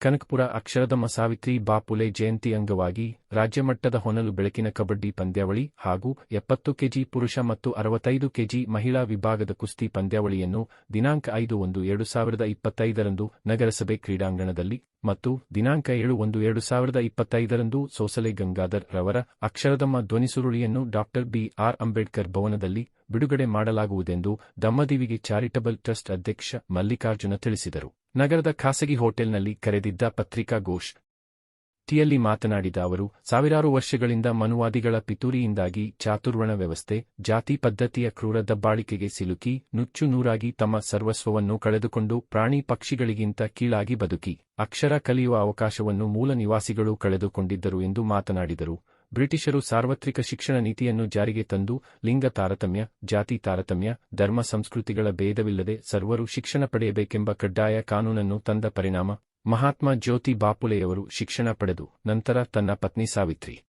ಕನಕಪುರ ಅಕ್ಷರಧಮ್ಮ ಸಾವಿತ್ರಿ ಬಾಪುಲೆ ಜಯಂತಿ ಅಂಗವಾಗಿ ರಾಜ್ಯಮಟ್ಟದ ಹೊನಲು ಬೆಳಕಿನ ಕಬಡ್ಡಿ ಪಂದ್ಯಾವಳಿ ಹಾಗೂ ಎಪ್ಪತ್ತು ಕೆಜಿ ಪುರುಷ ಮತ್ತು ಅರವತ್ತೈದು ಕೆಜಿ ಮಹಿಳಾ ವಿಭಾಗದ ಕುಸ್ತಿ ಪಂದ್ಯಾವಳಿಯನ್ನು ದಿನಾಂಕ ಐದು ಒಂದು ಎರಡು ಸಾವಿರದ ಇಪ್ಪತ್ತೈದರಂದು ನಗರಸಭೆ ಕ್ರೀಡಾಂಗಣದಲ್ಲಿ ಮತ್ತು ದಿನಾಂಕ ಏಳು ಒಂದು ಎರಡು ಸಾವಿರದ ಇಪ್ಪತ್ತೈದರಂದು ಸೋಸಲೆ ಗಂಗಾಧರ್ ರವರ ಅಕ್ಷರದಮ್ಮ ಧ್ವನಿಸುರುಳಿಯನ್ನು ಡಾ ಬಿ ಆರ್ ಅಂಬೇಡ್ಕರ್ ಭವನದಲ್ಲಿ ಬಿಡುಗಡೆ ಮಾಡಲಾಗುವುದೆಂದು ದಮ್ಮದಿವಿಗೆ ಚಾರಿಟಬಲ್ ಟ್ರಸ್ಟ್ ಅಧ್ಯಕ್ಷ ಮಲ್ಲಿಕಾರ್ಜುನ ತಿಳಿಸಿದರು. ನಗರದ ಖಾಸಗಿ ಹೋಟೆಲ್ನಲ್ಲಿ ಕರೆದಿದ್ದ ಪತ್ರಿಕಾಗೋಷ್ಠಿ ಟಿಯಲ್ಲಿ ಮಾತನಾಡಿದ ಅವರು, ಸಾವಿರಾರು ವರ್ಷಗಳಿಂದ ಮನುವಾದಿಗಳ ಪಿತೂರಿಯಿಂದಾಗಿ ಚಾತುರ್ವಣ ವ್ಯವಸ್ಥೆ, ಜಾತಿ ಪದ್ಧತಿಯ ಕ್ರೂರ ದಬ್ಬಾಳಿಕೆಗೆ ಸಿಲುಕಿ, ನುಚ್ಚು ನೂರಾಗಿ ತಮ್ಮ ಸರ್ವಸ್ವವನ್ನು ಕಳೆದುಕೊಂಡು ಪ್ರಾಣಿ ಪಕ್ಷಿಗಳಿಗಿಂತ ಕೀಳಾಗಿ ಬದುಕಿ, ಅಕ್ಷರ ಕಲಿಯುವ ಅವಕಾಶವನ್ನು ಮೂಲ ನಿವಾಸಿಗಳು ಕಳೆದುಕೊಂಡಿದ್ದರು ಎಂದು ಮಾತನಾಡಿದರು. ಬ್ರಿಟಿಷರು ಸಾರ್ವತ್ರಿಕ ಶಿಕ್ಷಣ ನೀತಿಯನ್ನು ಜಾರಿಗೆ ತಂದು ಲಿಂಗ ತಾರತಮ್ಯ, ಜಾತಿ ತಾರತಮ್ಯ, ಧರ್ಮ ಸಂಸ್ಕೃತಿಗಳ ಭೇದವಿಲ್ಲದೆ ಸರ್ವರು ಶಿಕ್ಷಣ ಪಡೆಯಬೇಕೆಂಬ ಕಡ್ಡಾಯ ಕಾನೂನನ್ನು ತಂದ ಪರಿಣಾಮ ಮಹಾತ್ಮ ಜ್ಯೋತಿ ಬಾಪುಲೆಯವರು ಶಿಕ್ಷಣ ಪಡೆದು ನಂತರ ತನ್ನ ಪತ್ನಿ ಸಾವಿತ್ರಿ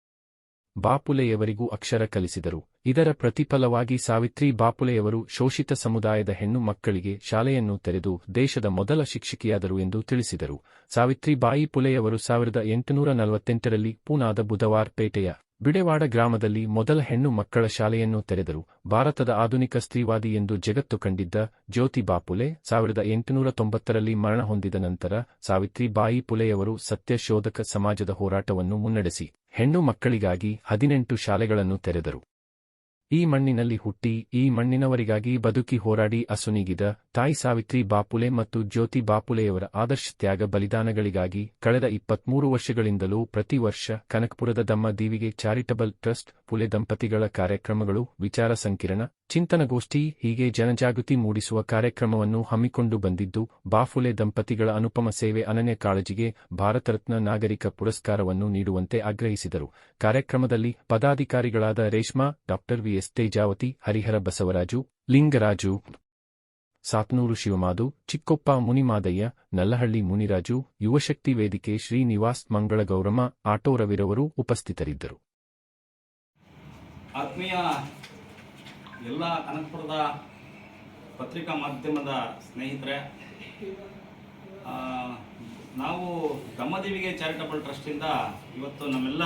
ಬಾಪುಲೆಯವರಿಗೂ ಅಕ್ಷರ ಕಲಿಸಿದರು. ಇದರ ಪ್ರತಿಫಲವಾಗಿ ಸಾವಿತ್ರಿ ಬಾಪುಲೆಯವರು ಶೋಷಿತ ಸಮುದಾಯದ ಹೆಣ್ಣು ಮಕ್ಕಳಿಗೆ ಶಾಲೆಯನ್ನು ತೆರೆದು ದೇಶದ ಮೊದಲ ಶಿಕ್ಷಕಿಯಾದರು ಎಂದು ತಿಳಿಸಿದರು. ಸಾವಿತ್ರಿಬಾಯಿ ಪುಲೆಯವರು ಸಾವಿರದ ಎಂಟುನೂರ ನಲವತ್ತೆಂಟರಲ್ಲಿ ಪೂನಾದ ಬುಧವಾರ್ ಪೇಟೆಯ ಬಿಡೆವಾಡ ಗ್ರಾಮದಲ್ಲಿ ಮೊದಲ ಹೆಣ್ಣು ಮಕ್ಕಳ ಶಾಲೆಯನ್ನು ತೆರೆದರು. ಭಾರತದ ಆಧುನಿಕ ಸ್ತ್ರೀವಾದಿ ಎಂದು ಜಗತ್ತು ಕಂಡಿದ್ದ ಜ್ಯೋತಿ ಬಾಪುಲೆ ಸಾವಿರದ ಎಂಟುನೂರ ತೊಂಬತ್ತರಲ್ಲಿ ಮರಣ ಹೊಂದಿದ ನಂತರ ಸಾವಿತ್ರಿಬಾಯಿ ಪುಲೆಯವರು ಸತ್ಯಶೋಧಕ ಸಮಾಜದ ಹೋರಾಟವನ್ನು ಮುನ್ನಡೆಸಿ ಹೆಣ್ಣು ಮಕ್ಕಳಿಗಾಗಿ ಹದಿನೆಂಟು ಶಾಲೆಗಳನ್ನು ತೆರೆದರು. ಈ ಮಣ್ಣಿನಲ್ಲಿ ಹುಟ್ಟಿ, ಈ ಮಣ್ಣಿನವರಿಗಾಗಿ ಬದುಕಿ ಹೋರಾಡಿ ಅಸುನೀಗಿದ ತಾಯಿ ಸಾವಿತ್ರಿ ಬಾಪುಲೆ ಮತ್ತು ಜ್ಯೋತಿ ಬಾಪುಲೆಯವರ ಆದರ್ಶ ತ್ಯಾಗ ಬಲಿದಾನಗಳಿಗಾಗಿ ಕಳೆದ ಇಪ್ಪತ್ಮೂರು ವರ್ಷಗಳಿಂದಲೂ ಪ್ರತಿ ವರ್ಷ ಕನಕಪುರದ ದಮ್ಮ ದೀವಿಗೆ ಚಾರಿಟಬಲ್ ಟ್ರಸ್ಟ್ ಪುಲೆ ದಂಪತಿಗಳ ಕಾರ್ಯಕ್ರಮಗಳು, ವಿಚಾರ ಸಂಕಿರಣ, ಚಿಂತನಗೋಷ್ಠಿ, ಹೀಗೆ ಜನಜಾಗೃತಿ ಮೂಡಿಸುವ ಕಾರ್ಯಕ್ರಮವನ್ನು ಹಮ್ಮಿಕೊಂಡು ಬಂದಿದ್ದು ಬಾಫುಲೆ ದಂಪತಿಗಳ ಅನುಪಮ ಸೇವೆ ಅನನ್ಯ ಕಾಳಜಿಗೆ ಭಾರತ ರತ್ನ ನಾಗರಿಕ ಪುರಸ್ಕಾರವನ್ನು ನೀಡುವಂತೆ ಆಗ್ರಹಿಸಿದರು. ಕಾರ್ಯಕ್ರಮದಲ್ಲಿ ಪದಾಧಿಕಾರಿಗಳಾದ ರೇಷ್ಮಾ ಡಾಕ್ಟರ್ ವಿಎಸ್ ತೇಜಾವತಿ, ಹರಿಹರ ಬಸವರಾಜು, ಲಿಂಗರಾಜು, ಸಾತ್ನೂರು ಶಿವಮಾದು ಚಿಕ್ಕೊಪ್ಪ ಮುನಿಮಾದಯ್ಯ, ನಲ್ಲಹಳ್ಳಿ ಮುನಿರಾಜು, ಯುವಶಕ್ತಿ ವೇದಿಕೆ ಶ್ರೀನಿವಾಸ್ ಮಂಗಳಗೌರಮ್ಮ ಆಟೋ ರವಿರವರು ಉಪಸ್ಥಿತರಿದ್ದರು. ಆತ್ಮೀಯ ಎಲ್ಲ ಕನಕಪುರದ ಪತ್ರಿಕಾ ಮಾಧ್ಯಮದ ಸ್ನೇಹಿತರೆ ನಾವು ಗಮ್ಮದೇವಿಗೆ ಚಾರಿಟಬಲ್ ಟ್ರಸ್ಟಿಂದ ಇವತ್ತು ನಮ್ಮೆಲ್ಲ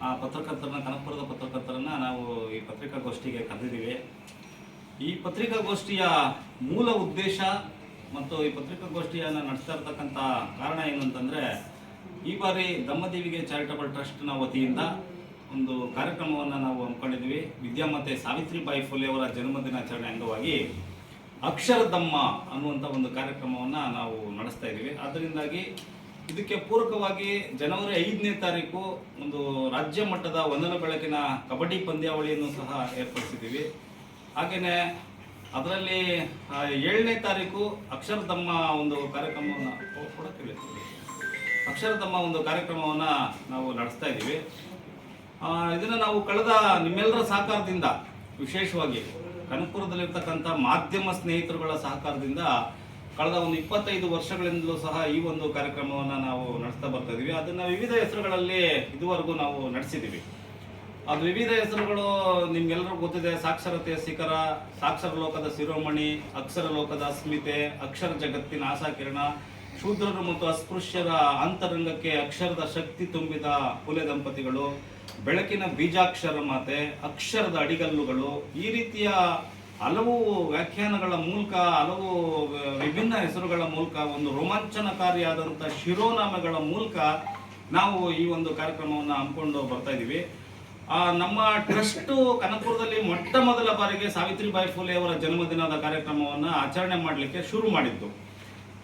ಆ, ಪತ್ರಕರ್ತರನ್ನ ಕನಕಪುರದ ಪತ್ರಕರ್ತರನ್ನ ನಾವು ಈ ಪತ್ರಿಕಾಗೋಷ್ಠಿಗೆ ಕರೆದಿದ್ದೀವಿ. ಈ ಪತ್ರಿಕಾಗೋಷ್ಠಿಯ ಮೂಲ ಉದ್ದೇಶ ಮತ್ತು ಈ ಪತ್ರಿಕಾಗೋಷ್ಠಿಯನ್ನು ನಡೆಸ್ತಾ ಇರ್ತಕ್ಕಂಥ ಕಾರಣ ಏನು ಅಂತಂದರೆ ಈ ಬಾರಿ ದಮ್ಮದೇವಿಗೆ ಚಾರಿಟಬಲ್ ಟ್ರಸ್ಟ್ನ ವತಿಯಿಂದ ಒಂದು ಕಾರ್ಯಕ್ರಮವನ್ನು ನಾವು ಹಮ್ಮಿಕೊಂಡಿದ್ವಿ. ವಿದ್ಯಾಮತೆ ಸಾವಿತ್ರಿಬಾಯಿ ಫುಲೆ ಅವರ ಜನ್ಮದಿನಾಚರಣೆ ಅಂಗವಾಗಿ ಅಕ್ಷರದಮ್ಮ ಅನ್ನುವಂಥ ಒಂದು ಕಾರ್ಯಕ್ರಮವನ್ನು ನಾವು ನಡೆಸ್ತಾ ಇದ್ದೀವಿ. ಅದರಿಂದಾಗಿ ಇದಕ್ಕೆ ಪೂರಕವಾಗಿ ಜನವರಿ ಐದನೇ ತಾರೀಕು ಒಂದು ರಾಜ್ಯ ಮಟ್ಟದ ಒಂದನ ಬೆಳಕಿನ ಕಬಡ್ಡಿ ಪಂದ್ಯಾವಳಿಯನ್ನು ಸಹ ಏರ್ಪಡಿಸಿದ್ದೀವಿ. ಹಾಗೆಯೇ ಅದರಲ್ಲಿ ಏಳನೇ ತಾರೀಕು ಅಕ್ಷರದಮ್ಮ ಒಂದು ಕಾರ್ಯಕ್ರಮವನ್ನು ಕೂಡ ಅಕ್ಷರಧಮ್ಮ ಒಂದು ಕಾರ್ಯಕ್ರಮವನ್ನು ನಾವು ನಡೆಸ್ತಾ ಇದ್ದೀವಿ. ಇದನ್ನ ನಾವು ಕಳೆದ ನಿಮ್ಮೆಲ್ಲರ ಸಹಕಾರದಿಂದ, ವಿಶೇಷವಾಗಿ ಕನಕಪುರದಲ್ಲಿರ್ತಕ್ಕಂಥ ಮಾಧ್ಯಮ ಸ್ನೇಹಿತರುಗಳ ಸಹಕಾರದಿಂದ ಕಳೆದ ಒಂದು ಇಪ್ಪತ್ತೈದು ವರ್ಷಗಳಿಂದಲೂ ಸಹ ಈ ಒಂದು ಕಾರ್ಯಕ್ರಮವನ್ನು ನಾವು ನಡೆಸ್ತಾ ಬರ್ತಾ ಇದೀವಿ. ಅದನ್ನ ವಿವಿಧ ಹೆಸರುಗಳಲ್ಲಿ ಇದುವರೆಗೂ ನಾವು ನಡೆಸಿದ್ದೀವಿ ಅದು ವಿವಿಧ ಹೆಸರುಗಳು ನಿಮ್ಗೆಲ್ಲರಿಗೂ ಗೊತ್ತಿದೆ. ಸಾಕ್ಷರತೆಯ ಶಿಖರ, ಸಾಕ್ಷರ ಲೋಕದ ಶಿರೋಮಣಿ, ಅಕ್ಷರ ಲೋಕದ ಅಸ್ಮಿತೆ ಅಕ್ಷರ ಜಗತ್ತಿನ ಆಶಾಕಿರಣ ಶೂದ್ರರು ಮತ್ತು ಅಸ್ಪೃಶ್ಯರ ಅಂತರಂಗಕ್ಕೆ ಅಕ್ಷರದ ಶಕ್ತಿ ತುಂಬಿದ ಕುಲೆ ದಂಪತಿಗಳು, ಬೆಳಕಿನ ಬೀಜಾಕ್ಷರ ಮಾತೆ, ಅಕ್ಷರದ ಅಡಿಗಲ್ಲುಗಳು, ಈ ರೀತಿಯ ಹಲವು ವ್ಯಾಖ್ಯಾನಗಳ ಮೂಲಕ, ಹಲವು ವಿಭಿನ್ನ ಹೆಸರುಗಳ ಮೂಲಕ, ಒಂದು ರೋಮಾಂಚನಕಾರಿಯಾದಂಥ ಶಿರೋನಾಮಗಳ ಮೂಲಕ ನಾವು ಈ ಒಂದು ಕಾರ್ಯಕ್ರಮವನ್ನು ಹಮ್ಮಿಕೊಂಡು ಬರ್ತಾ ಇದ್ದೀವಿ. ನಮ್ಮ ಟ್ರಸ್ಟ್ ಕನಕಪುರದಲ್ಲಿ ಮೊಟ್ಟ ಮೊದಲ ಬಾರಿಗೆ ಸಾವಿತ್ರಿಬಾಯಿ ಫುಲೆ ಅವರ ಜನ್ಮದಿನದ ಕಾರ್ಯಕ್ರಮವನ್ನು ಆಚರಣೆ ಮಾಡಲಿಕ್ಕೆ ಶುರು ಮಾಡಿದ್ದು.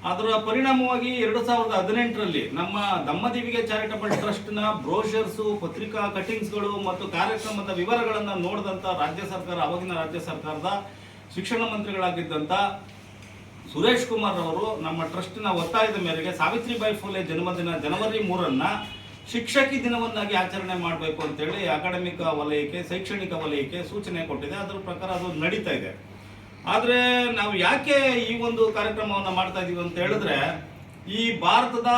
ಅದರ ಪರಿಣಾಮವಾಗಿ ಎರಡು ಸಾವಿರದ ಹದಿನೆಂಟರಲ್ಲಿ ನಮ್ಮ ದಮ್ಮದೇವಿಗೆ ಚಾರಿಟಬಲ್ ಟ್ರಸ್ಟ್ನ ಬ್ರೋಷರ್ಸು, ಪತ್ರಿಕಾ ಕಟಿಂಗ್ಸ್ಗಳು ಮತ್ತು ಕಾರ್ಯಕ್ರಮದ ವಿವರಗಳನ್ನು ನೋಡಿದಂಥ ರಾಜ್ಯ ಸರ್ಕಾರ, ಅವಾಗಿನ ರಾಜ್ಯ ಸರ್ಕಾರದ ಶಿಕ್ಷಣ ಮಂತ್ರಿಗಳಾಗಿದ್ದಂಥ ಸುರೇಶ್ ಕುಮಾರ್ ಅವರು ನಮ್ಮ ಟ್ರಸ್ಟ್ನ ಒತ್ತಾಯದ ಮೇರೆಗೆ ಸಾವಿತ್ರಿಬಾಯಿ ಫುಲೆ ಜನ್ಮದಿನ ಜನವರಿ ಮೂರನ್ನು ಶಿಕ್ಷಕಿ ದಿನವನ್ನಾಗಿ ಆಚರಣೆ ಮಾಡಬೇಕು ಅಂತೇಳಿ ಅಕಾಡೆಮಿಕ ವಲಯಕ್ಕೆ, ಶೈಕ್ಷಣಿಕ ವಲಯಕ್ಕೆ ಸೂಚನೆ ಕೊಟ್ಟಿದೆ. ಅದರ ಪ್ರಕಾರ ಅದು ನಡೀತಾ ಇದೆ. ಆದರೆ ನಾವು ಯಾಕೆ ಈ ಒಂದು ಕಾರ್ಯಕ್ರಮವನ್ನು ಮಾಡ್ತಾ ಇದೀವಿ ಅಂತ ಹೇಳಿದ್ರೆ, ಈ ಭಾರತದ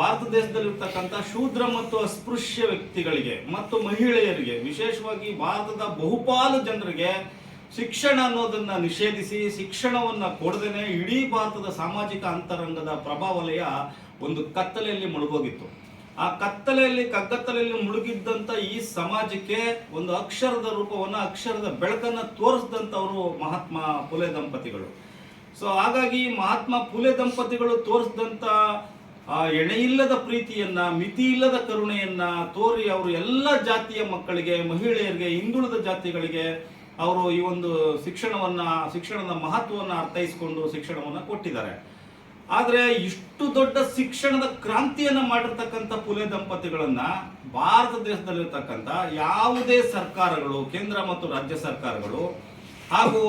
ಭಾರತ ದೇಶದಲ್ಲಿರ್ತಕ್ಕಂಥ ಶೂದ್ರ ಮತ್ತು ಅಸ್ಪೃಶ್ಯ ವ್ಯಕ್ತಿಗಳಿಗೆ ಮತ್ತು ಮಹಿಳೆಯರಿಗೆ, ವಿಶೇಷವಾಗಿ ಭಾರತದ ಬಹುಪಾಲು ಜನರಿಗೆ ಶಿಕ್ಷಣ ಅನ್ನೋದನ್ನ ನಿಷೇಧಿಸಿ, ಶಿಕ್ಷಣವನ್ನ ಕೊಡದೇನೆ ಇಡೀ ಭಾರತದ ಸಾಮಾಜಿಕ ಅಂತರಂಗದ ಪ್ರಭಾವಲಯ ಒಂದು ಕತ್ತಲೆಯಲ್ಲಿ ಮುಳುಗೋಗಿತ್ತು. ಆ ಕತ್ತಲೆಯಲ್ಲಿ, ಕಗ್ಗತ್ತಲೆಯಲ್ಲಿ ಮುಳುಗಿದ್ದಂತ ಈ ಸಮಾಜಕ್ಕೆ ಒಂದು ಅಕ್ಷರದ ರೂಪವನ್ನ, ಅಕ್ಷರದ ಬೆಳಕನ್ನ ತೋರಿಸಿದಂಥವರು ಮಹಾತ್ಮ ಫುಲೆ ದಂಪತಿಗಳು. ಸೊ ಹಾಗಾಗಿ ಮಹಾತ್ಮ ಫುಲೆ ದಂಪತಿಗಳು ತೋರಿಸಿದಂತ, ಆ, ಎಣೆಯಿಲ್ಲದ ಪ್ರೀತಿಯನ್ನ ಮಿತಿ ಇಲ್ಲದ ಕರುಣೆಯನ್ನ ತೋರಿ ಅವರು ಎಲ್ಲ ಜಾತಿಯ ಮಕ್ಕಳಿಗೆ, ಮಹಿಳೆಯರಿಗೆ, ಹಿಂದುಳಿದ ಜಾತಿಗಳಿಗೆ ಅವರು ಈ ಒಂದು ಶಿಕ್ಷಣವನ್ನ, ಶಿಕ್ಷಣದ ಮಹತ್ವವನ್ನು ಅರ್ಥೈಸಿಕೊಂಡು ಶಿಕ್ಷಣವನ್ನ ಕೊಟ್ಟಿದ್ದಾರೆ. ಆದ್ರೆ ಇಷ್ಟು ದೊಡ್ಡ ಶಿಕ್ಷಣದ ಕ್ರಾಂತಿಯನ್ನ ಮಾಡಿರ್ತಕ್ಕಂಥ ಪುಲೆ ದಂಪತಿಗಳನ್ನ ಭಾರತ ದೇಶದಲ್ಲಿರ್ತಕ್ಕಂಥ ಯಾವುದೇ ಸರ್ಕಾರಗಳು, ಕೇಂದ್ರ ಮತ್ತು ರಾಜ್ಯ ಸರ್ಕಾರಗಳು ಹಾಗೂ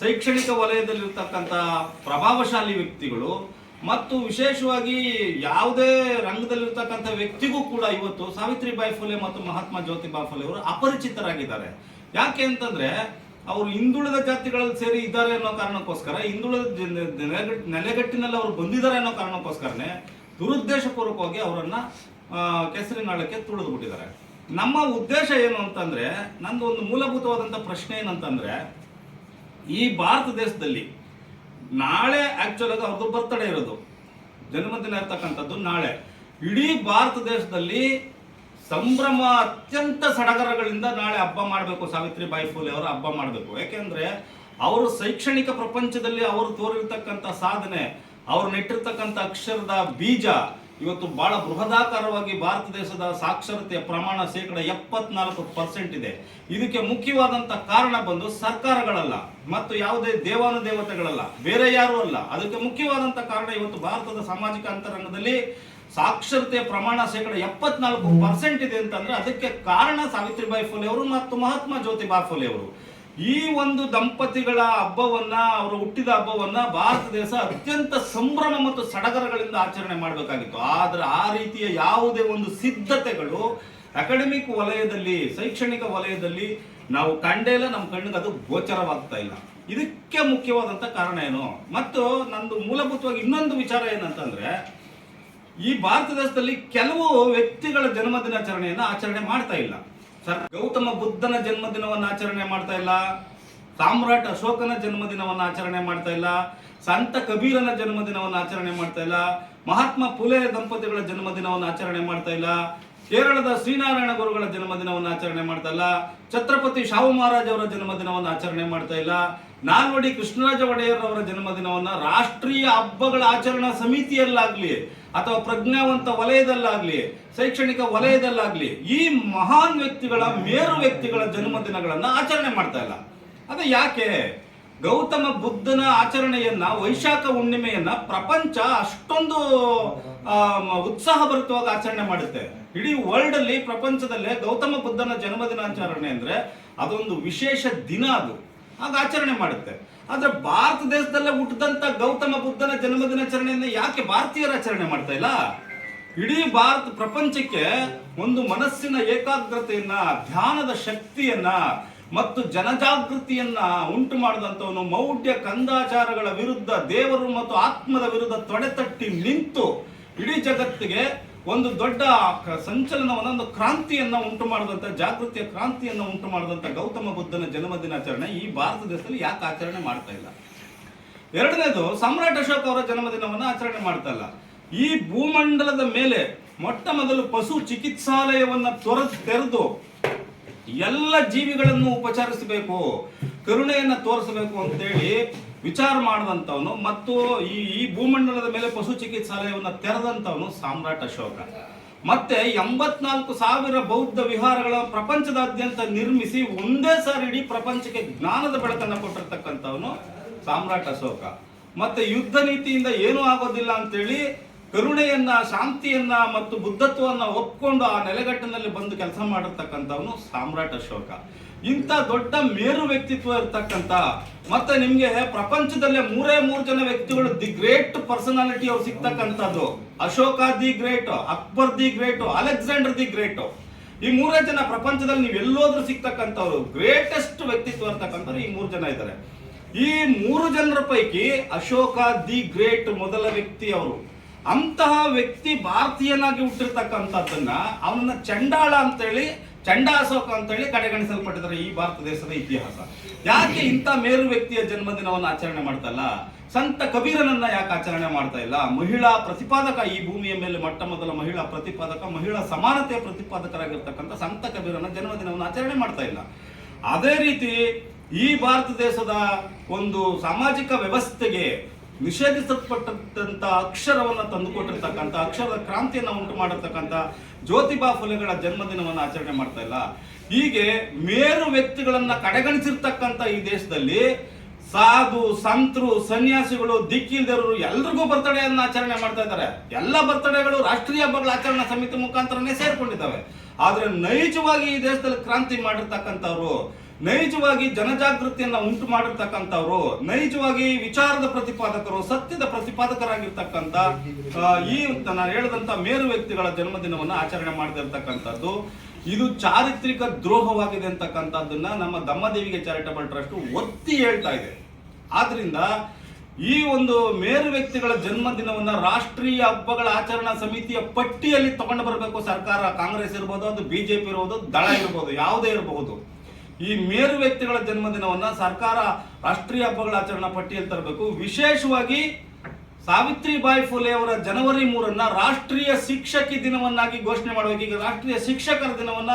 ಶೈಕ್ಷಣಿಕ ವಲಯದಲ್ಲಿರ್ತಕ್ಕಂಥ ಪ್ರಭಾವಶಾಲಿ ವ್ಯಕ್ತಿಗಳು ಮತ್ತು ವಿಶೇಷವಾಗಿ ಯಾವುದೇ ರಂಗದಲ್ಲಿರ್ತಕ್ಕಂಥ ವ್ಯಕ್ತಿಗೂ ಕೂಡ ಇವತ್ತು ಸಾವಿತ್ರಿಬಾಯಿ ಫುಲೆ ಮತ್ತು ಮಹಾತ್ಮ ಜ್ಯೋತಿಬಾ ಫುಲೆ ಅವರು ಅಪರಿಚಿತರಾಗಿದ್ದಾರೆ. ಯಾಕೆ ಅಂತಂದ್ರೆ ಅವರು ಹಿಂದುಳಿದ ಜಾತಿಗಳಲ್ಲಿ ಸೇರಿ ಇದ್ದಾರೆ ಅನ್ನೋ ಕಾರಣಕ್ಕೋಸ್ಕರ, ಹಿಂದುಳಿದ ನೆಲೆಗಟ್ಟಿನಲ್ಲಿ ಅವರು ಬಂದಿದ್ದಾರೆ ಅನ್ನೋ ಕಾರಣಕ್ಕೋಸ್ಕರನೇ ದುರುದ್ದೇಶಪೂರ್ವಕವಾಗಿ ಅವರನ್ನ ಕೆಸರಿನಾಳಕ್ಕೆ ತುಳಿದು ಬಿಟ್ಟಿದ್ದಾರೆ ನಮ್ಮ ಉದ್ದೇಶ ಏನು ಅಂತಂದ್ರೆ, ನಂದು ಒಂದು ಮೂಲಭೂತವಾದಂಥ ಪ್ರಶ್ನೆ ಏನಂತಂದ್ರೆ, ಈ ಭಾರತ ದೇಶದಲ್ಲಿ ನಾಳೆ ಆಕ್ಚುಲ್ ಆಗಿ ಅವ್ರದ್ದು ಬರ್ತಡೇ ಇರೋದು. ಜನ್ಮದಿನ ಇರ್ತಕ್ಕಂಥದ್ದು ನಾಳೆ. ಇಡೀ ಭಾರತ ದೇಶದಲ್ಲಿ ಸಂಭ್ರಮ ಅತ್ಯಂತ ಸಡಗರಗಳಿಂದ ನಾಳೆ ಹಬ್ಬ ಮಾಡಬೇಕು ಸಾವಿತ್ರಿಬಾಯಿ ಫೂಲೆ ಅವರು ಹಬ್ಬ ಮಾಡಬೇಕು. ಯಾಕೆಂದ್ರೆ ಅವರು ಶೈಕ್ಷಣಿಕ ಪ್ರಪಂಚದಲ್ಲಿ ಅವರು ತೋರಿರ್ತಕ್ಕಂಥ ಸಾಧನೆ, ಅವರು ನೆಟ್ಟಿರ್ತಕ್ಕಂಥ ಅಕ್ಷರದ ಬೀಜ, ಇವತ್ತು ಬಹಳ ಬೃಹದಾಕಾರವಾಗಿ ಭಾರತ ದೇಶದ ಸಾಕ್ಷರತೆಯ ಪ್ರಮಾಣ ಶೇಕಡ ಎಪ್ಪತ್ನಾಲ್ಕು ಪರ್ಸೆಂಟ್ ಇದೆ. ಇದಕ್ಕೆ ಮುಖ್ಯವಾದಂತ ಕಾರಣ ಬಂದು ಸರ್ಕಾರಗಳಲ್ಲ, ಮತ್ತು ಯಾವುದೇ ದೇವಾನುದೇವತೆಗಳಲ್ಲ, ಬೇರೆ ಯಾರು ಅಲ್ಲ. ಅದಕ್ಕೆ ಮುಖ್ಯವಾದಂತ ಕಾರಣ ಇವತ್ತು ಭಾರತದ ಸಾಮಾಜಿಕ ಅಂತರಂಗದಲ್ಲಿ ಸಾಕ್ಷರತೆಯ ಪ್ರಮಾಣ ಶೇಕಡ ಎಪ್ಪತ್ನಾಲ್ಕು ಪರ್ಸೆಂಟ್ ಇದೆ ಅಂತಂದ್ರೆ ಅದಕ್ಕೆ ಕಾರಣ ಸಾವಿತ್ರಿಬಾಯಿ ಫುಲೆ ಅವರು ಮತ್ತು ಮಹಾತ್ಮ ಜ್ಯೋತಿಬಾ ಫುಲೆ ಅವರು. ಈ ಒಂದು ದಂಪತಿಗಳ ಹಬ್ಬವನ್ನ, ಅವರು ಹುಟ್ಟಿದ ಹಬ್ಬವನ್ನ ಭಾರತ ದೇಶ ಅತ್ಯಂತ ಸಂಭ್ರಮ ಮತ್ತು ಸಡಗರಗಳಿಂದ ಆಚರಣೆ ಮಾಡಬೇಕಾಗಿತ್ತು. ಆದ್ರೆ ಆ ರೀತಿಯ ಯಾವುದೇ ಒಂದು ಸಿದ್ಧತೆಗಳು ಅಕಾಡೆಮಿಕ್ ವಲಯದಲ್ಲಿ, ಶೈಕ್ಷಣಿಕ ವಲಯದಲ್ಲಿ ನಾವು ಕಂಡೇ ನಮ್ಮ ಕಣ್ಣಿಗೆ ಅದು ಗೋಚರವಾಗ್ತಾ ಇಲ್ಲ. ಇದಕ್ಕೆ ಮುಖ್ಯವಾದಂತ ಕಾರಣ ಏನು? ಮತ್ತು ನಂದು ಮೂಲಭೂತವಾಗಿ ಇನ್ನೊಂದು ವಿಚಾರ ಏನಂತಂದ್ರೆ ಈ ಭಾರತ ದೇಶದಲ್ಲಿ ಕೆಲವು ವ್ಯಕ್ತಿಗಳ ಜನ್ಮ ದಿನಾಚರಣೆಯನ್ನು ಆಚರಣೆ ಮಾಡ್ತಾ ಇಲ್ಲ. ಸರ್, ಗೌತಮ ಬುದ್ಧನ ಜನ್ಮದಿನವನ್ನು ಆಚರಣೆ ಮಾಡ್ತಾ ಇಲ್ಲ. ಸಾಮ್ರಾಟ್ ಅಶೋಕನ ಜನ್ಮದಿನವನ್ನು ಆಚರಣೆ ಮಾಡ್ತಾ ಇಲ್ಲ. ಸಂತ ಕಬೀರನ ಜನ್ಮದಿನವನ್ನು ಆಚರಣೆ ಮಾಡ್ತಾ ಇಲ್ಲ. ಮಹಾತ್ಮ ಫುಲೆ ದಂಪತಿಗಳ ಜನ್ಮದಿನವನ್ನು ಆಚರಣೆ ಮಾಡ್ತಾ ಇಲ್ಲ. ಕೇರಳದ ಶ್ರೀನಾರಾಯಣ ಗುರುಗಳ ಜನ್ಮದಿನವನ್ನು ಆಚರಣೆ ಮಾಡ್ತಾ ಇಲ್ಲ. ಛತ್ರಪತಿ ಶಾಹು ಮಹಾರಾಜ್ ಅವರ ಜನ್ಮದಿನವನ್ನು ಆಚರಣೆ ಮಾಡ್ತಾ ಇಲ್ಲ. ನಾಲ್ವಡಿ ಕೃಷ್ಣರಾಜ ಒಡೆಯರ್ ಅವರ ಜನ್ಮದಿನವನ್ನು ರಾಷ್ಟ್ರೀಯ ಹಬ್ಬಗಳ ಆಚರಣಾ ಸಮಿತಿಯಲ್ಲಾಗ್ಲಿ ಅಥವಾ ಪ್ರಜ್ಞಾವಂತ ವಲಯದಲ್ಲಾಗ್ಲಿ, ಶೈಕ್ಷಣಿಕ ವಲಯದಲ್ಲಾಗ್ಲಿ, ಈ ಮಹಾನ್ ವ್ಯಕ್ತಿಗಳ ಮೇರು ವ್ಯಕ್ತಿಗಳ ಜನ್ಮದಿನಗಳನ್ನು ಆಚರಣೆ ಮಾಡ್ತಾ ಇಲ್ಲ. ಅದು ಯಾಕೆ? ಗೌತಮ ಬುದ್ಧನ ಆಚರಣೆಯನ್ನ, ವೈಶಾಖ ಹುಣ್ಣಿಮೆಯನ್ನ ಪ್ರಪಂಚ ಅಷ್ಟೊಂದು ಉತ್ಸಾಹ ಉತ್ಸಾಹಭರಿತವಾಗಿ ಆಚರಣೆ ಮಾಡುತ್ತೆ. ಇಡೀ ವರ್ಲ್ಡ್ ಅಲ್ಲಿ, ಪ್ರಪಂಚದಲ್ಲೇ ಗೌತಮ ಬುದ್ಧನ ಜನ್ಮದಿನಾಚರಣೆ ಅಂದ್ರೆ ಅದೊಂದು ವಿಶೇಷ ದಿನ ಅದು. ಆಗ ಆಚರಣೆ ಮಾಡುತ್ತೆ. ಆದ್ರೆ ಭಾರತ ದೇಶದಲ್ಲೇ ಹುಟ್ಟಿದಂತ ಗೌತಮ ಬುದ್ಧನ ಜನ್ಮದಿನಾಚರಣೆಯನ್ನು ಯಾಕೆ ಭಾರತೀಯರ ಆಚರಣೆ ಮಾಡ್ತಾ ಇಲ್ಲ? ಇಡೀ ಭಾರತ ಪ್ರಪಂಚಕ್ಕೆ ಒಂದು ಮನಸ್ಸಿನ ಏಕಾಗ್ರತೆಯನ್ನ, ಧ್ಯಾನದ ಶಕ್ತಿಯನ್ನ ಮತ್ತು ಜನಜಾಗೃತಿಯನ್ನ ಉಂಟು ಮಾಡಿದಂಥವನು ಮೌಢ್ಯ ಕಂದಾಚಾರಗಳ ವಿರುದ್ಧ ದೇವರು ಮತ್ತು ಆತ್ಮದ ವಿರುದ್ಧ ತೊಡೆತಟ್ಟಿ ನಿಂತು ಇಡೀ ಜಗತ್ತಿಗೆ ಒಂದು ದೊಡ್ಡ ಸಂಚಲನವನ್ನು, ಒಂದು ಕ್ರಾಂತಿಯನ್ನ ಉಂಟು ಮಾಡಿದಂಥ ಜಾಗೃತಿಯ ಕ್ರಾಂತಿಯನ್ನ ಉಂಟು ಮಾಡಿದಂಥ ಗೌತಮ ಬುದ್ಧನ ಜನ್ಮದಿನಾಚರಣೆ ಈ ಭಾರತ ದೇಶದಲ್ಲಿ ಯಾಕೆ ಆಚರಣೆ ಮಾಡ್ತಾ ಇಲ್ಲ? ಎರಡನೇದು, ಸಮ್ರಾಟ್ ಅಶೋಕ್ ಅವರ ಜನ್ಮದಿನವನ್ನು ಆಚರಣೆ ಮಾಡ್ತಾ ಇಲ್ಲ. ಈ ಭೂಮಂಡಲದ ಮೇಲೆ ಮೊಟ್ಟ ಮೊದಲು ಪಶು ಚಿಕಿತ್ಸಾಲಯವನ್ನ ತೊರೆದು ತೆರೆದು ಎಲ್ಲ ಜೀವಿಗಳನ್ನು ಉಪಚರಿಸಬೇಕು, ಕರುಣೆಯನ್ನು ತೋರಿಸಬೇಕು ಅಂತೇಳಿ ವಿಚಾರ ಮಾಡಿದಂಥವನು ಮತ್ತು ಈ ಈ ಭೂಮಂಡಲದ ಮೇಲೆ ಪಶು ಚಿಕಿತ್ಸಾಲಯವನ್ನು ತೆರೆದಂಥವನು ಸಾಮ್ರಾಟ್ ಅಶೋಕ. ಮತ್ತೆ ಎಂಬತ್ನಾಲ್ಕು ಸಾವಿರ ಬೌದ್ಧ ವಿಹಾರಗಳ ಪ್ರಪಂಚದಾದ್ಯಂತ ನಿರ್ಮಿಸಿ ಒಂದೇ ಸಾರಿ ಇಡೀ ಪ್ರಪಂಚಕ್ಕೆ ಜ್ಞಾನದ ಬೆಳಕನ್ನು ಕೊಟ್ಟಿರ್ತಕ್ಕಂಥವನು ಸಾಮ್ರಾಟ್ ಅಶೋಕ. ಮತ್ತೆ ಯುದ್ಧ ನೀತಿಯಿಂದ ಏನೂ ಆಗೋದಿಲ್ಲ ಅಂತೇಳಿ ಕರುಣೆಯನ್ನ, ಶಾಂತಿಯನ್ನ ಮತ್ತು ಬುದ್ಧತ್ವವನ್ನ ಒಪ್ಕೊಂಡು ಆ ನೆಲೆಗಟ್ಟಿನಲ್ಲಿ ಬಂದು ಕೆಲಸ ಮಾಡಿರ್ತಕ್ಕಂಥವನು ಸಾಮ್ರಾಟ್ ಅಶೋಕ. ಇಂಥ ದೊಡ್ಡ ಮೇರು ವ್ಯಕ್ತಿತ್ವ ಇರ್ತಕ್ಕಂಥ, ಮತ್ತೆ ನಿಮ್ಗೆ ಪ್ರಪಂಚದಲ್ಲೇ ಮೂರೇ ಮೂರು ಜನ ವ್ಯಕ್ತಿಗಳು ದಿ ಗ್ರೇಟ್ ಪರ್ಸನಾಲಿಟಿ ಅವ್ರು ಸಿಗ್ತಕ್ಕಂಥದ್ದು. Ashoka the great, Akbar the great, Alexander the great. ಈ ಮೂರೇ ಜನ ಪ್ರಪಂಚದಲ್ಲಿ ನೀವು ಎಲ್ಲೋದ್ರೂ ಸಿಗ್ತಕ್ಕಂಥವ್ರು, ಗ್ರೇಟೆಸ್ಟ್ ವ್ಯಕ್ತಿತ್ವ ಇರ್ತಕ್ಕಂಥವ್ರು ಈ ಮೂರು ಜನ ಇದ್ದಾರೆ. ಈ ಮೂರು ಜನರ ಪೈಕಿ ಅಶೋಕ ದಿ ಗ್ರೇಟ್ ಮೊದಲ ವ್ಯಕ್ತಿ ಅವರು. ಅಂತಹ ವ್ಯಕ್ತಿ ಭಾರತೀಯನಾಗಿ ಹುಟ್ಟಿರ್ತಕ್ಕಂಥದ್ದನ್ನ ಅವನ ಚಂಡಾಳ ಅಂತೇಳಿ ಚಂಡಾಶೋಕ ಅಂತೇಳಿ ಕಡೆಗಣಿಸಲ್ಪಟ್ಟಿದ್ದಾರೆ ಈ ಭಾರತ ದೇಶದ ಇತಿಹಾಸ. ಯಾಕೆ ಇಂಥ ಮೇರು ವ್ಯಕ್ತಿಯ ಜನ್ಮದಿನವನ್ನು ಆಚರಣೆ ಮಾಡ್ತಲ್ಲ? ಸಂತ ಕಬೀರನನ್ನ ಯಾಕೆ ಆಚರಣೆ ಮಾಡ್ತಾ ಇಲ್ಲ? ಮಹಿಳಾ ಪ್ರತಿಪಾದಕ ಈ ಭೂಮಿಯ ಮೇಲೆ ಮೊಟ್ಟ ಮೊದಲ ಮಹಿಳಾ ಪ್ರತಿಪಾದಕ, ಮಹಿಳಾ ಸಮಾನತೆಯ ಪ್ರತಿಪಾದಕರಾಗಿರ್ತಕ್ಕಂಥ ಸಂತ ಕಬೀರನ ಜನ್ಮದಿನವನ್ನು ಆಚರಣೆ ಮಾಡ್ತಾ ಇಲ್ಲ. ಅದೇ ರೀತಿ ಈ ಭಾರತ ದೇಶದ ಒಂದು ಸಾಮಾಜಿಕ ವ್ಯವಸ್ಥೆಗೆ ನಿಷೇಧಿಸಲ್ಪಟ್ಟಂತ ಅಕ್ಷರವನ್ನು ತಂದುಕೊಟ್ಟಿರ್ತಕ್ಕಂಥ, ಅಕ್ಷರದ ಕ್ರಾಂತಿಯನ್ನು ಉಂಟು ಮಾಡಿರ್ತಕ್ಕಂಥ ಜ್ಯೋತಿಬಾ ಫುಲೆಗಳ ಜನ್ಮದಿನವನ್ನು ಆಚರಣೆ ಮಾಡ್ತಾ ಇಲ್ಲ. ಹೀಗೆ ಮೇರು ವ್ಯಕ್ತಿಗಳನ್ನ ಕಡೆಗಣಿಸಿರ್ತಕ್ಕಂಥ ಈ ದೇಶದಲ್ಲಿ ಸಾಧು, ಸಂತರು, ಸನ್ಯಾಸಿಗಳು ದಿಕ್ಕಿಲ್ದರು ಎಲ್ರಿಗೂ ಬರ್ತಡೆಯನ್ನು ಆಚರಣೆ ಮಾಡ್ತಾ ಇದ್ದಾರೆ. ಎಲ್ಲ ಬರ್ತಡೆಗಳು ರಾಷ್ಟ್ರೀಯ ಹಬ್ಬಗಳ ಆಚರಣಾ ಸಮಿತಿ ಮುಖಾಂತರನೇ ಸೇರ್ಕೊಂಡಿದ್ದಾವೆ. ಆದರೆ ನೈಜವಾಗಿ ಈ ದೇಶದಲ್ಲಿ ಕ್ರಾಂತಿ ಮಾಡಿರ್ತಕ್ಕಂಥವ್ರು ನೈಜವಾಗಿ ಜನಜಾಗೃತಿಯನ್ನ ಉಂಟು ಮಾಡಿರ್ತಕ್ಕಂಥವ್ರು, ನೈಜವಾಗಿ ವಿಚಾರದ ಪ್ರತಿಪಾದಕರು, ಸತ್ಯದ ಪ್ರತಿಪಾದಕರಾಗಿರ್ತಕ್ಕಂಥ ಈ ನಾನು ಹೇಳಿದಂತ ಮೇರು ವ್ಯಕ್ತಿಗಳ ಜನ್ಮದಿನವನ್ನ ಆಚರಣೆ ಮಾಡದಿರ್ತಕ್ಕಂಥದ್ದು ಇದು ಚಾರಿತ್ರಿಕ ದ್ರೋಹವಾಗಿದೆ ಅಂತಕ್ಕಂಥದ್ದನ್ನ ನಮ್ಮ ದಮ್ಮದೇವಿಗೆ ಚಾರಿಟಬಲ್ ಟ್ರಸ್ಟ್ ಒತ್ತಿ ಹೇಳ್ತಾ ಇದೆ. ಆದ್ರಿಂದ ಈ ಒಂದು ಮೇರು ವ್ಯಕ್ತಿಗಳ ಜನ್ಮದಿನವನ್ನ ರಾಷ್ಟ್ರೀಯ ಹಬ್ಬಗಳ ಆಚರಣಾ ಸಮಿತಿಯ ಪಟ್ಟಿಯಲ್ಲಿ ತಗೊಂಡು ಬರಬೇಕು ಸರ್ಕಾರ. ಕಾಂಗ್ರೆಸ್ ಇರ್ಬೋದು, ಅದು ಬಿಜೆಪಿ ಇರ್ಬೋದು, ದಳ ಇರ್ಬೋದು, ಯಾವುದೇ ಇರಬಹುದು. ಈ ಮೇರು ವ್ಯಕ್ತಿಗಳ ಜನ್ಮದಿನವನ್ನ ಸರ್ಕಾರ ರಾಷ್ಟ್ರೀಯ ಹಬ್ಬಗಳ ಆಚರಣಾ ಪಟ್ಟಿಯಲ್ಲಿ ತರಬೇಕು. ವಿಶೇಷವಾಗಿ ಸಾವಿತ್ರಿಬಾಯಿ ಫುಲೆ ಅವರ ಜನವರಿ ಮೂರನ್ನ ರಾಷ್ಟ್ರೀಯ ಶಿಕ್ಷಕಿ ದಿನವನ್ನಾಗಿ ಘೋಷಣೆ ಮಾಡಬೇಕು ಈಗ ರಾಷ್ಟ್ರೀಯ ಶಿಕ್ಷಕರ ದಿನವನ್ನ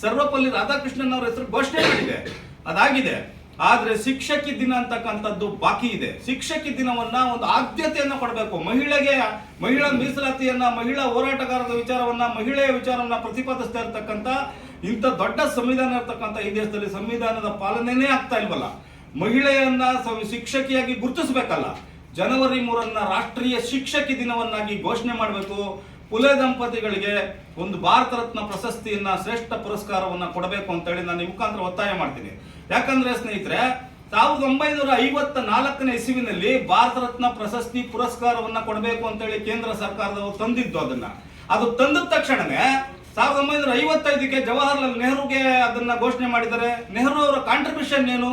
ಸರ್ವಪಲ್ಲಿ ರಾಧಾಕೃಷ್ಣನ್ ಅವರ ಹೆಸರು ಘೋಷಣೆ ಮಾಡಿದೆ. ಅದಾಗಿದೆ. ಆದ್ರೆ ಶಿಕ್ಷಕಿ ದಿನ ಅಂತಕ್ಕಂಥದ್ದು ಬಾಕಿ ಇದೆ. ಶಿಕ್ಷಕಿ ದಿನವನ್ನ ಒಂದು ಆದ್ಯತೆಯನ್ನ ಕೊಡಬೇಕು. ಮಹಿಳೆಗೆ, ಮಹಿಳಾ ಮೀಸಲಾತಿಯನ್ನ, ಮಹಿಳಾ ಹೋರಾಟಗಾರರ ವಿಚಾರವನ್ನ, ಮಹಿಳೆಯ ವಿಚಾರವನ್ನ ಪ್ರತಿಪಾದಿಸ್ತಾ ಇರ್ತಕ್ಕಂಥ ಇಂಥ ದೊಡ್ಡ ಸಂವಿಧಾನ ಇರ್ತಕ್ಕಂಥ ಈ ದೇಶದಲ್ಲಿ ಸಂವಿಧಾನದ ಪಾಲನೆನೇ ಆಗ್ತಾ ಇಲ್ವಲ್ಲ? ಮಹಿಳೆಯನ್ನ ಶಿಕ್ಷಕಿಯಾಗಿ ಗುರುತಿಸಬೇಕಲ್ಲ? ಜನವರಿ ಮೂರನ್ನ ರಾಷ್ಟ್ರೀಯ ಶಿಕ್ಷಕಿ ದಿನವನ್ನಾಗಿ ಘೋಷಣೆ ಮಾಡಬೇಕು. ಪುಲೆ ದಂಪತಿಗಳಿಗೆ ಒಂದು ಭಾರತ ರತ್ನ ಪ್ರಶಸ್ತಿಯನ್ನ, ಶ್ರೇಷ್ಠ ಪುರಸ್ಕಾರವನ್ನ ಕೊಡಬೇಕು ಅಂತೇಳಿ ನಾನು ಮುಖಾಂತರ ಒತ್ತಾಯ ಮಾಡ್ತೀನಿ. ಯಾಕಂದ್ರೆ ಸ್ನೇಹಿತರೆ, ಸಾವಿರದ ಒಂಬೈನೂರ ಐವತ್ತ ನಾಲ್ಕನೇ ಇಸುವಿನಲ್ಲಿ ಭಾರತ ರತ್ನ ಪ್ರಶಸ್ತಿ ಪುರಸ್ಕಾರವನ್ನ ಕೊಡಬೇಕು ಅಂತೇಳಿ ಕೇಂದ್ರ ಸರ್ಕಾರದವರು ತಂದಿದ್ದು ಅದನ್ನ. ಅದು ತಂದ ತಕ್ಷಣನೇ ಸಾವಿರದ ಒಂಬೈನೂರ ಐವತ್ತೈದಕ್ಕೆ ಜವಾಹರ್ಲಾಲ್ ನೆಹರುಗೆ ಅದನ್ನ ಘೋಷಣೆ ಮಾಡಿದ್ದಾರೆ. ನೆಹರು ಅವರ ಕಾಂಟ್ರಿಬ್ಯೂಷನ್ ಏನು?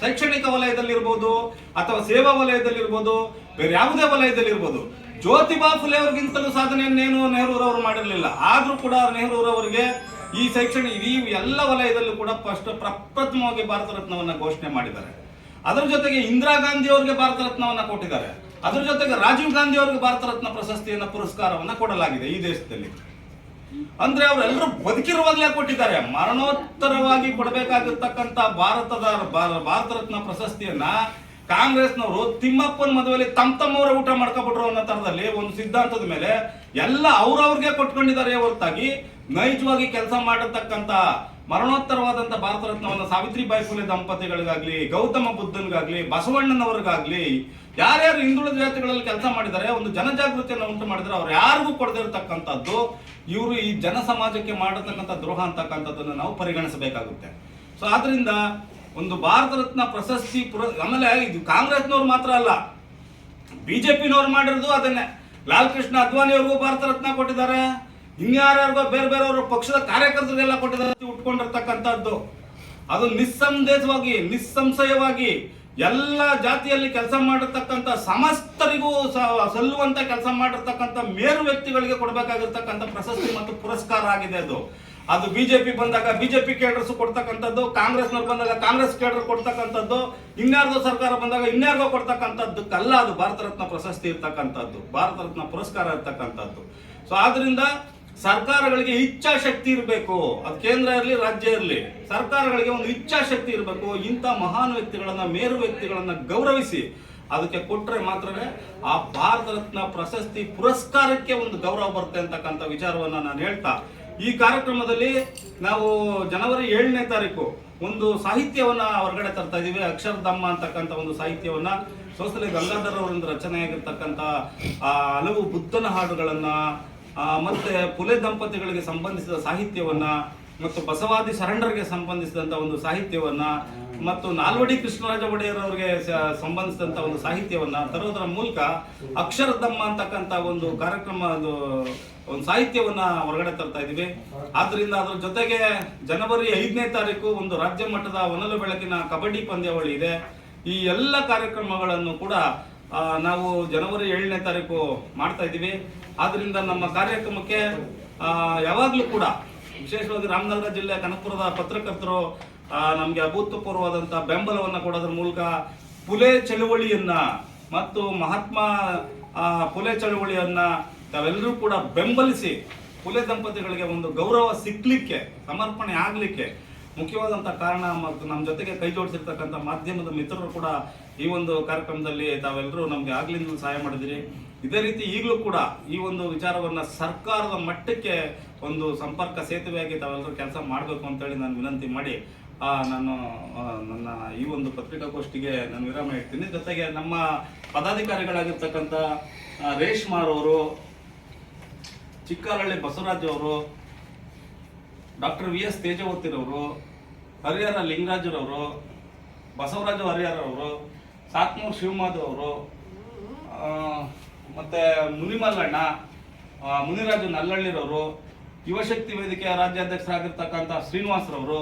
ಶೈಕ್ಷಣಿಕ ವಲಯದಲ್ಲಿರ್ಬೋದು ಅಥವಾ ಸೇವಾ ವಲಯದಲ್ಲಿರ್ಬೋದು, ಬೇರೆ ಯಾವುದೇ ವಲಯದಲ್ಲಿರ್ಬೋದು. ಜ್ಯೋತಿಬಾ ಫುಲೆ ಅವ್ರಿಗಿಂತಲೂ ಸಾಧನೆಯನ್ನೇನು ನೆಹರೂರವರು ಮಾಡಿರಲಿಲ್ಲ. ಆದರೂ ಕೂಡ ನೆಹರೂರವರಿಗೆ ಈ ಶೈಕ್ಷಣಿಕ ಈ ಎಲ್ಲ ವಲಯದಲ್ಲೂ ಕೂಡ ಫಸ್ಟ್ ಪ್ರಪ್ರಥಮವಾಗಿ ಭಾರತ ರತ್ನವನ್ನು ಘೋಷಣೆ ಮಾಡಿದ್ದಾರೆ. ಅದರ ಜೊತೆಗೆ ಇಂದಿರಾ ಗಾಂಧಿ ಅವರಿಗೆ ಭಾರತ ರತ್ನವನ್ನು ಕೊಟ್ಟಿದ್ದಾರೆ. ಅದರ ಜೊತೆಗೆ ರಾಜೀವ್ ಗಾಂಧಿ ಅವರಿಗೆ ಭಾರತ ರತ್ನ ಪ್ರಶಸ್ತಿಯನ್ನ ಪುರಸ್ಕಾರವನ್ನು ಕೊಡಲಾಗಿದೆ ಈ ದೇಶದಲ್ಲಿ. ಅಂದ್ರೆ ಅವರೆಲ್ಲರೂ ಬದುಕಿರುವಾಗಲೇ ಕೊಟ್ಟಿದ್ದಾರೆ. ಮರಣೋತ್ತರವಾಗಿ ಕೊಡಬೇಕಾಗಿರ್ತಕ್ಕಂಥ ಭಾರತದ ಭಾರತ ರತ್ನ ಪ್ರಶಸ್ತಿಯನ್ನ ಕಾಂಗ್ರೆಸ್ನವರು ತಿಮ್ಮಪ್ಪನ ಮದುವೆಯಲ್ಲಿ ತಮ್ಮ ತಮ್ಮವರ ಊಟ ಮಾಡ್ಕೊಬಿಟ್ರು ಅನ್ನೋ ತರದಲ್ಲಿ ಒಂದು ಸಿದ್ಧಾಂತದ ಮೇಲೆ ಎಲ್ಲ ಅವ್ರವ್ರಿಗೆ ಕೊಟ್ಕೊಂಡಿದ್ದಾರೆ ಹೊರತಾಗಿ ನೈಜವಾಗಿ ಕೆಲಸ ಮಾಡಿರ್ತಕ್ಕಂಥ ಮರಣೋತ್ತರವಾದಂಥ ಭಾರತ ರತ್ನವನ್ನು ಸಾವಿತ್ರಿಬಾಯಿ ಫುಲೆ ದಂಪತಿಗಳಿಗಾಗ್ಲಿ, ಗೌತಮ ಬುದ್ಧನ್ಗಾಗ್ಲಿ, ಬಸವಣ್ಣನವರಿಗಾಗ್ಲಿ ಯಾರ್ಯಾರು ಹಿಂದುಳಿದ ಜಾತಿಗಳಲ್ಲಿ ಕೆಲಸ ಮಾಡಿದ್ದಾರೆ, ಒಂದು ಜನಜಾಗೃತಿಯನ್ನು ಉಂಟು ಮಾಡಿದರೆ ಅವ್ರು ಯಾರಿಗೂ ಕೊಡದೇ ಇರತಕ್ಕಂಥದ್ದು ಇವರು ಈ ಜನ ಸಮಾಜಕ್ಕೆ ಮಾಡತಕ್ಕಂಥ ದ್ರೋಹ ಅಂತಕ್ಕಂಥದ್ದನ್ನು ನಾವು ಪರಿಗಣಿಸಬೇಕಾಗುತ್ತೆ. ಸೊ ಆದ್ರಿಂದ ಒಂದು ಭಾರತ ರತ್ನ ಪ್ರಶಸ್ತಿ ಪುರ, ಆಮೇಲೆ ಇದು ಕಾಂಗ್ರೆಸ್ನವ್ರು ಮಾತ್ರ ಅಲ್ಲ. ಬಿಜೆಪಿನವ್ರು ಮಾಡಿರೋದು ಅದನ್ನೇ. ಲಾಲ್ ಕೃಷ್ಣ ಅದ್ವಾನಿ ಅವ್ರಿಗೂ ಭಾರತ ರತ್ನ ಕೊಟ್ಟಿದ್ದಾರೆ. ಇನ್ಯಾರ್ಯಾರಿಗೋ ಬೇರೆ ಬೇರೆಯವರು ಪಕ್ಷದ ಕಾರ್ಯಕರ್ತರಿಗೆಲ್ಲ ಕೊಟ್ಟಿದ್ದಾರೆ ಉಟ್ಕೊಂಡಿರ್ತಕ್ಕಂಥದ್ದು. ಅದು ನಿಸ್ಸಂದೇಹವಾಗಿ, ನಿಸ್ಸಂಶಯವಾಗಿ ಎಲ್ಲ ಜಾತಿಯಲ್ಲಿ ಕೆಲಸ ಮಾಡಿರ್ತಕ್ಕಂಥ ಸಮಸ್ತರಿಗೂ ಸಲ್ಲುವಂತ ಕೆಲಸ ಮಾಡಿರ್ತಕ್ಕಂಥ ಮೇರು ವ್ಯಕ್ತಿಗಳಿಗೆ ಕೊಡಬೇಕಾಗಿರ್ತಕ್ಕಂಥ ಪ್ರಶಸ್ತಿ ಮತ್ತು ಪುರಸ್ಕಾರ ಆಗಿದೆ ಅದು. ಅದು ಬಿಜೆಪಿ ಬಂದಾಗ ಬಿಜೆಪಿ ಕೇಡರ್ಸ್ ಕೊಡ್ತಕ್ಕಂಥದ್ದು, ಕಾಂಗ್ರೆಸ್ನವ್ರು ಬಂದಾಗ ಕಾಂಗ್ರೆಸ್ ಕೇಡರ್ ಕೊಡ್ತಕ್ಕಂಥದ್ದು, ಇನ್ಯಾರ್ದೋ ಸರ್ಕಾರ ಬಂದಾಗ ಇನ್ಯಾರ್ದೋ ಕೊಡ್ತಕ್ಕಂಥದ್ದಕ್ಕಲ್ಲ ಅದು ಭಾರತ ರತ್ನ ಪ್ರಶಸ್ತಿ ಇರ್ತಕ್ಕಂಥದ್ದು, ಭಾರತ ರತ್ನ ಪುರಸ್ಕಾರ ಇರ್ತಕ್ಕಂಥದ್ದು. ಸೊ ಆದ್ರಿಂದ ಸರ್ಕಾರಗಳಿಗೆ ಇಚ್ಛಾಶಕ್ತಿ ಇರಬೇಕು. ಅದು ಕೇಂದ್ರ ಇರಲಿ, ರಾಜ್ಯ ಇರಲಿ. ಸರ್ಕಾರಗಳಿಗೆ ಒಂದು ಇಚ್ಛಾಶಕ್ತಿ ಇರಬೇಕು. ಇಂಥ ಮಹಾನ್ ವ್ಯಕ್ತಿಗಳನ್ನ, ಮೇರು ವ್ಯಕ್ತಿಗಳನ್ನ ಗೌರವಿಸಿ ಅದಕ್ಕೆ ಕೊಟ್ಟರೆ ಮಾತ್ರವೇ ಆ ಭಾರತ ರತ್ನ ಪ್ರಶಸ್ತಿ ಪುರಸ್ಕಾರಕ್ಕೆ ಒಂದು ಗೌರವ ಬರುತ್ತೆ ಅಂತಕ್ಕಂಥ ವಿಚಾರವನ್ನ ನಾನು ಹೇಳ್ತಾ. ಈ ಕಾರ್ಯಕ್ರಮದಲ್ಲಿ ನಾವು ಜನವರಿ ಏಳನೇ ತಾರೀಕು ಒಂದು ಸಾಹಿತ್ಯವನ್ನ ಹೊರಗಡೆ ತರ್ತಾ ಇದೀವಿ. ಅಕ್ಷರಧಮ್ಮ ಅಂತಕ್ಕಂಥ ಒಂದು ಸಾಹಿತ್ಯವನ್ನ ಸೋಸಲೆ ಗಂಗಾಧರ್ ಅವರಿಂದ ರಚನೆಯಾಗಿರ್ತಕ್ಕಂಥ ಹಲವು ಬುದ್ಧನ ಹಾಡುಗಳನ್ನ ಮತ್ತೆ ಪುಲೆ ದಂಪತಿಗಳಿಗೆ ಸಂಬಂಧಿಸಿದ ಸಾಹಿತ್ಯವನ್ನ ಮತ್ತು ಬಸವಾದಿ ಶರಣರಿಗೆ ಸಂಬಂಧಿಸಿದಂತ ಒಂದು ಸಾಹಿತ್ಯವನ್ನ ಮತ್ತು ನಾಲ್ವಡಿ ಕೃಷ್ಣರಾಜ ಒಡೆಯರ್ ಅವರಿಗೆ ಸ- ಸಂಬಂಧಿಸಿದಂತ ಒಂದು ಸಾಹಿತ್ಯವನ್ನ ತರೋದರ ಮೂಲಕ ಅಕ್ಷರಧಮ್ಮ ಅಂತಕ್ಕಂಥ ಒಂದು ಕಾರ್ಯಕ್ರಮ ಅದು ಒಂದು ಸಾಹಿತ್ಯವನ್ನ ಹೊರಗಡೆ ತರ್ತಾ ಇದೀವಿ ಆದ್ರಿಂದ ಅದ್ರ ಜೊತೆಗೆ ಜನವರಿ ಐದನೇ ತಾರೀಕು ಒಂದು ರಾಜ್ಯ ಮಟ್ಟದ ಒನಲು ಬೆಳಕಿನ ಕಬಡ್ಡಿ ಪಂದ್ಯಾವಳಿ ಇದೆ. ಈ ಎಲ್ಲ ಕಾರ್ಯಕ್ರಮಗಳನ್ನು ಕೂಡ ನಾವು ಜನವರಿ ಏಳನೇ ತಾರೀಕು ಮಾಡ್ತಾ ಇದ್ದೀವಿ. ಆದ್ರಿಂದ ನಮ್ಮ ಕಾರ್ಯಕ್ರಮಕ್ಕೆ ಯಾವಾಗಲೂ ಯಾವಾಗ್ಲೂ ಕೂಡ ವಿಶೇಷವಾಗಿ ರಾಮನಗರ ಜಿಲ್ಲೆ ಕನಕಪುರದ ಪತ್ರಕರ್ತರು ನಮಗೆ ಅಭೂತಪೂರ್ವವಾದಂಥ ಬೆಂಬಲವನ್ನು ಕೊಡೋದ್ರ ಮೂಲಕ ಪುಲೆ ಚಳುವಳಿಯನ್ನ ಮತ್ತು ಮಹಾತ್ಮ ಪುಲೆ ಚಳುವಳಿಯನ್ನ ತಾವೆಲ್ಲರೂ ಕೂಡ ಬೆಂಬಲಿಸಿ ಪುಲೆ ದಂಪತಿಗಳಿಗೆ ಒಂದು ಗೌರವ ಸಿಕ್ಕಲಿಕ್ಕೆ ಸಮರ್ಪಣೆ ಆಗಲಿಕ್ಕೆ ಮುಖ್ಯವಾದಂಥ ಕಾರಣ ಮತ್ತು ನಮ್ಮ ಜೊತೆಗೆ ಕೈ ಜೋಡಿಸಿರ್ತಕ್ಕಂಥ ಮಾಧ್ಯಮದ ಮಿತ್ರರು ಕೂಡ ಈ ಒಂದು ಕಾರ್ಯಕ್ರಮದಲ್ಲಿ ತಾವೆಲ್ಲರೂ ನಮಗೆ ಆಗ್ಲಿಂದ ಸಹಾಯ ಮಾಡಿದಿರಿ. ಇದೇ ರೀತಿ ಈಗಲೂ ಕೂಡ ಈ ಒಂದು ವಿಚಾರವನ್ನ ಸರ್ಕಾರದ ಮಟ್ಟಕ್ಕೆ ಒಂದು ಸಂಪರ್ಕ ಸೇತುವೆಯಾಗಿ ತಾವೆಲ್ಲರೂ ಕೆಲಸ ಮಾಡಬೇಕು ಅಂತೇಳಿ ನಾನು ವಿನಂತಿ ಮಾಡಿ ನಾನು ನನ್ನ ಈ ಒಂದು ಪತ್ರಿಕಾಗೋಷ್ಠಿಗೆ ನಾನು ವಿರಾಮ ಇಡ್ತೀನಿ ಜೊತೆಗೆ ನಮ್ಮ ಪದಾಧಿಕಾರಿಗಳಾಗಿರ್ತಕ್ಕಂಥ ಆ, ರೇಷ್ಮಾರ್ ಅವರು ಚಿಕ್ಕಾರಳ್ಳಿ ಬಸವರಾಜ್ ಅವರು ಡಾಕ್ಟರ್ ವಿ ಎಸ್ ತೇಜವತಿರವರು ಹರಿಹರ ಲಿಂಗರಾಜರವರು ಬಸವರಾಜ ಹರಿಹರವರು ಸಾತ್ನೂರು ಶಿವಮಾಧವರು ಮತ್ತು ಮುನಿಮಲ್ಲಣ್ಣ ಮುನಿರಾಜು ನಲ್ಲಳ್ಳಿರವರು ಯುವಶಕ್ತಿ ವೇದಿಕೆಯ ರಾಜ್ಯಾಧ್ಯಕ್ಷರಾಗಿರ್ತಕ್ಕಂಥ ಶ್ರೀನಿವಾಸರವರು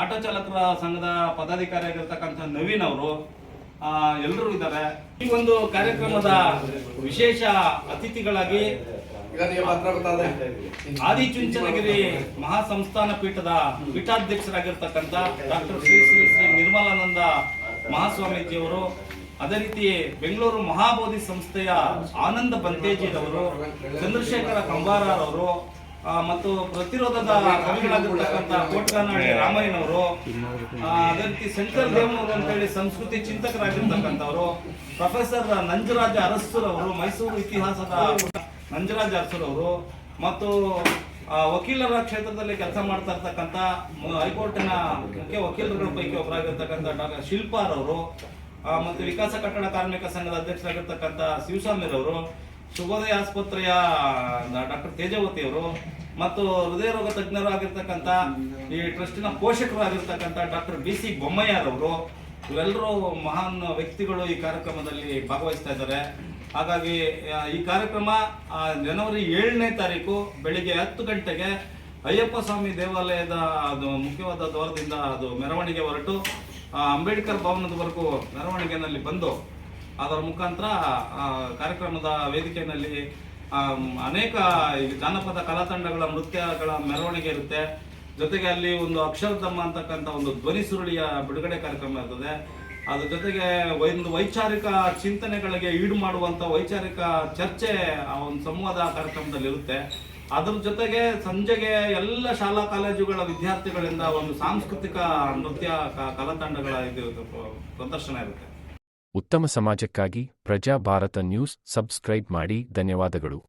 ಆಟೋ ಚಾಲಕರ ಸಂಘದ ಪದಾಧಿಕಾರಿ ಆಗಿರ್ತಕ್ಕಂಥ ನವೀನ್ ಅವರು ಎಲ್ಲರೂ ಇದ್ದಾರೆ ಈ ಒಂದು ಕಾರ್ಯಕ್ರಮದ ವಿಶೇಷ ಅತಿಥಿಗಳಾಗಿ ಆದಿಚುಂಚನಗಿರಿ ಮಹಾಸಂಸ್ಥಾನ ಪೀಠದ ಪೀಠಾಧ್ಯಕ್ಷರಾಗಿರ್ತಕ್ಕಂಥ ಡಾಕ್ಟರ್ ಶ್ರೀ ಶ್ರೀ ಶ್ರೀ ನಿರ್ಮಲಾನಂದ ಮಹಾಸ್ವಾಮೀಜಿಯವರು, ಅದೇ ರೀತಿ ಬೆಂಗಳೂರು ಮಹಾಬೋಧಿ ಸಂಸ್ಥೆಯ ಆನಂದ ಬಂತೇಜಿರವರು, ಚಂದ್ರಶೇಖರ ಕಂಬಾರರವರು ಮತ್ತು ಪ್ರತಿರೋಧದ ಕವಿಗಳಾಗಿರ್ತಕ್ಕಂಥ ಕೋಟ್ಕನಾಡಿ ರಾಮಯ್ಯನವರು ಅದೇ ರೀತಿ ಶಂಕರ್ ದೇವನವರು ಅಂತೇಳಿ ಸಂಸ್ಕೃತಿ ಚಿಂತಕರಾಗಿರ್ತಕ್ಕಂಥವ್ರು, ಪ್ರೊಫೆಸರ್ ನಂಜರಾಜ ಅರಸುರವರು, ಮೈಸೂರು ಇತಿಹಾಸದ ನಂಜರಾಜ ಅರಸುರವರು, ಮತ್ತು ವಕೀಲರ ಕ್ಷೇತ್ರದಲ್ಲಿ ಕೆಲಸ ಮಾಡ್ತಾ ಇರ್ತಕ್ಕಂಥ ಹೈಕೋರ್ಟಿನ ಮುಖ್ಯ ವಕೀಲರುಗಳ ಪೈಕಿ ಒಬ್ಬರಾಗಿರ್ತಕ್ಕಂಥ ಡಾಕ್ಟರ್ ಶಿಲ್ಪಾರವರು ಅವರು ಮತ್ತು ವಿಕಾಸ ಕಟ್ಟಡ ಕಾರ್ಮಿಕ ಸಂಘದ ಅಧ್ಯಕ್ಷರಾಗಿರ್ತಕ್ಕಂಥ ಶಿವಸ್ವಾಮಿರವರು ಶುಭೋದಯ ಆಸ್ಪತ್ರೆಯ ಡಾಕ್ಟರ್ ತೇಜವತಿ ಅವರು, ಮತ್ತು ಹೃದಯ ರೋಗ ತಜ್ಞರು ಆಗಿರ್ತಕ್ಕಂಥ ಈ ಟ್ರಸ್ಟಿನ ಪೋಷಕರು ಆಗಿರ್ತಕ್ಕಂಥ ಡಾಕ್ಟರ್ ಬಿ ಸಿ ಬೊಮ್ಮಯ್ಯರವರು, ಇವೆಲ್ಲರೂ ಮಹಾನ್ ವ್ಯಕ್ತಿಗಳು ಈ ಕಾರ್ಯಕ್ರಮದಲ್ಲಿ ಭಾಗವಹಿಸ್ತಾ ಇದ್ದಾರೆ. ಹಾಗಾಗಿ ಈ ಕಾರ್ಯಕ್ರಮ ಜನವರಿ ಏಳನೇ ತಾರೀಕು ಬೆಳಿಗ್ಗೆ ಹತ್ತು ಗಂಟೆಗೆ ಅಯ್ಯಪ್ಪ ಸ್ವಾಮಿ ದೇವಾಲಯದ, ಅದು ಮುಖ್ಯವಾದ ದ್ವಾರದಿಂದ ಅದು ಮೆರವಣಿಗೆ ಹೊರಟು ಅಂಬೇಡ್ಕರ್ ಭವನದವರೆಗೂ ಮೆರವಣಿಗೆನಲ್ಲಿ ಬಂದು, ಅದರ ಮುಖಾಂತರ ಕಾರ್ಯಕ್ರಮದ ವೇದಿಕೆಯಲ್ಲಿ ಅನೇಕ ಜಾನಪದ ಕಲಾತಂಡಗಳ ನೃತ್ಯಗಳ ಮೆರವಣಿಗೆ ಇರುತ್ತೆ. ಜೊತೆಗೆ ಅಲ್ಲಿ ಒಂದು ಅಕ್ಷರಧಮ್ಮ ಅಂತಕ್ಕಂಥ ಒಂದು ಧ್ವನಿ ಸುರುಳಿಯ ಬಿಡುಗಡೆ ಕಾರ್ಯಕ್ರಮ ಇರ್ತದೆ. ಅದ್ರ ಜೊತೆಗೆ ಒಂದು ವೈಚಾರಿಕ ಚಿಂತನೆಗಳಿಗೆ ಈಡು ಮಾಡುವಂಥ ವೈಚಾರಿಕ ಚರ್ಚೆ ಆ ಒಂದು ಸಂವಾದ ಕಾರ್ಯಕ್ರಮದಲ್ಲಿ ಇರುತ್ತೆ. ಅದ್ರ ಜೊತೆಗೆ ಸಂಜೆಗೆ ಎಲ್ಲ ಶಾಲಾ ಕಾಲೇಜುಗಳ ವಿದ್ಯಾರ್ಥಿಗಳಿಂದ ಒಂದು ಸಾಂಸ್ಕೃತಿಕ ನೃತ್ಯ ಕಲಾತಂಡಗಳ ಇದು ಪ್ರದರ್ಶನ ಇರುತ್ತೆ. ಉತ್ತಮ ಸಮಾಜಕ್ಕಾಗಿ ಪ್ರಜಾ ಭಾರತ ನ್ಯೂಸ್ ಸಬ್ಸ್ಕ್ರೈಬ್ ಮಾಡಿ, ಧನ್ಯವಾದಗಳು.